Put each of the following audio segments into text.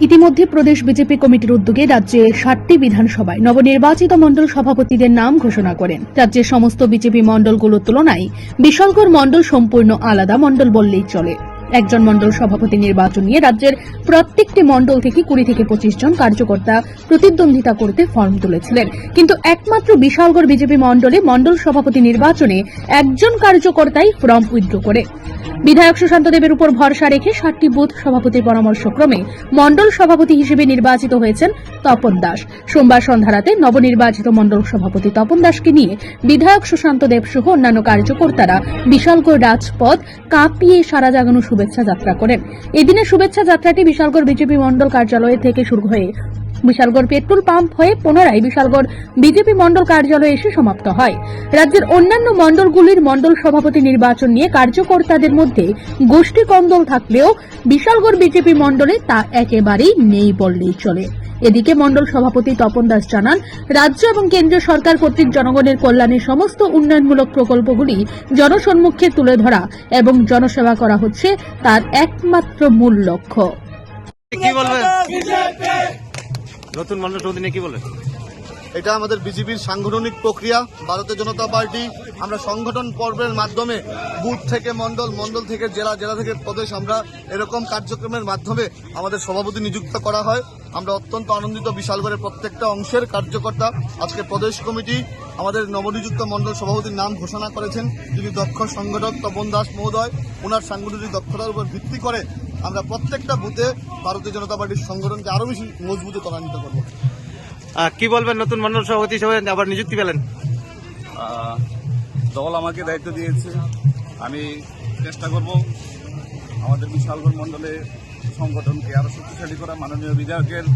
ইতিমধ্যে প্রদেশ বিজেপি কমিটির উদ্যোগে রাজ্যে ষাটটি বিধানসভায় নবনির্বাচিত মণ্ডল সভাপতিদের নাম ঘোষণা করেন। রাজ্যের সমস্ত বিজেপি মণ্ডলগুলোর তুলনায় বিশালগড় মণ্ডল সম্পূর্ণ আলাদা মণ্ডল বললেই চলে। একজন মণ্ডল সভাপতি নির্বাচন নিয়ে রাজ্যের প্রত্যেকটি মণ্ডল থেকে কুড়ি থেকে পঁচিশ জন কার্যকর্তা প্রতিদ্বন্দ্বিতা করতে ফর্ম তুলেছিলেন। কিন্তু একমাত্র বিশালগড় বিজেপি মণ্ডলে মণ্ডল সভাপতি নির্বাচনে একজন কার্যকর্তাই ফর্ম উইথড্র করে। বিধায়ক সুশান্ত দেবের উপর ভরসা রেখে ষাটটি বুথ সভাপতির পরামর্শক্রমে মণ্ডল সভাপতি হিসেবে নির্বাচিত হয়েছেন তপন দাস। সোমবার সন্ধ্যারাতে নবনির্বাচিত মন্ডল সভাপতি তপন দাসকে নিয়ে বিধায়ক সুশান্ত দেব সহ অন্যান্য কার্যকর্তারা বিশালগড় রাজপথ কাঁপিয়ে সারা জাগানো শুভেচ্ছা যাত্রা করেন। এদিনের শুভেচ্ছা যাত্রাটি বিশালগড় বিজেপি মন্ডল কার্যালয় থেকে শুরু হয়ে বিশালগড় পেট্রোল পাম্প হয়ে পুনরায় বিশালগড় বিজেপি মন্ডল কার্যালয়ে এসে সমাপ্ত হয়। রাজ্যের অন্যান্য মন্ডলগুলির মন্ডল সভাপতি নির্বাচন নিয়ে কার্যকর্তাদের মধ্যে গোষ্ঠী কন্দল থাকলেও বিশালগড় বিজেপি মন্ডলে তা একেবারেই নেই বললেই চলে। এদিকে মন্ডল সভাপতি তপন দাস জানান, রাজ্য এবং কেন্দ্রীয় সরকার কর্তৃক জনগণের কল্যাণে সমস্ত উন্নয়নমূলক প্রকল্পগুলি জনসম্মুখে তুলে ধরা এবং জনসেবা করা হচ্ছে তার একমাত্র মূল লক্ষ্য। কি বলবেন? নতুন নতুন কি বলবেন? এটা আমাদের বিজেপির সাংগঠনিক প্রক্রিয়া, ভারতীয় জনতা পার্টি। আমরা সংগঠন পর্বের মাধ্যমে বুথ থেকে মন্ডল মন্ডল থেকে জেলা জেলা থেকে প্রদেশ আমরা এরকম কার্যক্রমের মাধ্যমে আমাদের সভাপতি নিযুক্ত করা হয়। আমরা অত্যন্ত আনন্দিত বিশালগড়ের প্রত্যেকটা অংশের কার্যকর্তা। আজকে প্রদেশ কমিটি আমাদের নবনিযুক্ত মন্ডল সভাপতির নাম ঘোষণা করেছেন। যিনি দক্ষ সংগঠক তপন দাস মহোদয় ওনার সাংগঠনিক দক্ষতার উপর ভিত্তি করে আমরা প্রত্যেকটা বুথে ভারতীয় জনতা পার্টির সংগঠনকে আরও বেশি মজবুত ত্বরান্বিত করব। কি বলবেন নতুন মানুষ সভাপতি হিসেবে? আবার নিযুক্তি পেলেন? দল আমাকে দায়িত্ব দিয়েছে। আমি চেষ্টা করব আমাদের বিশালগড় মণ্ডলে সংগঠনকে আরও শক্তিশালী করা মাননীয় বিধায়কের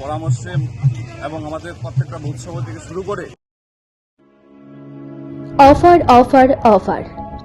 পরামর্শে এবং আমাদের প্রত্যেকটা উৎসব থেকে শুরু করে offer offer offer.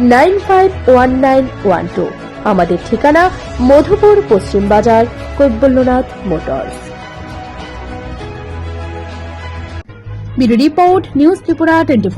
nine five one nine one two. আমাদের ঠিকানা মধুপুর পশ্চিম বাজার, Kaibalyanath motors. Bureau report, news Tripura twenty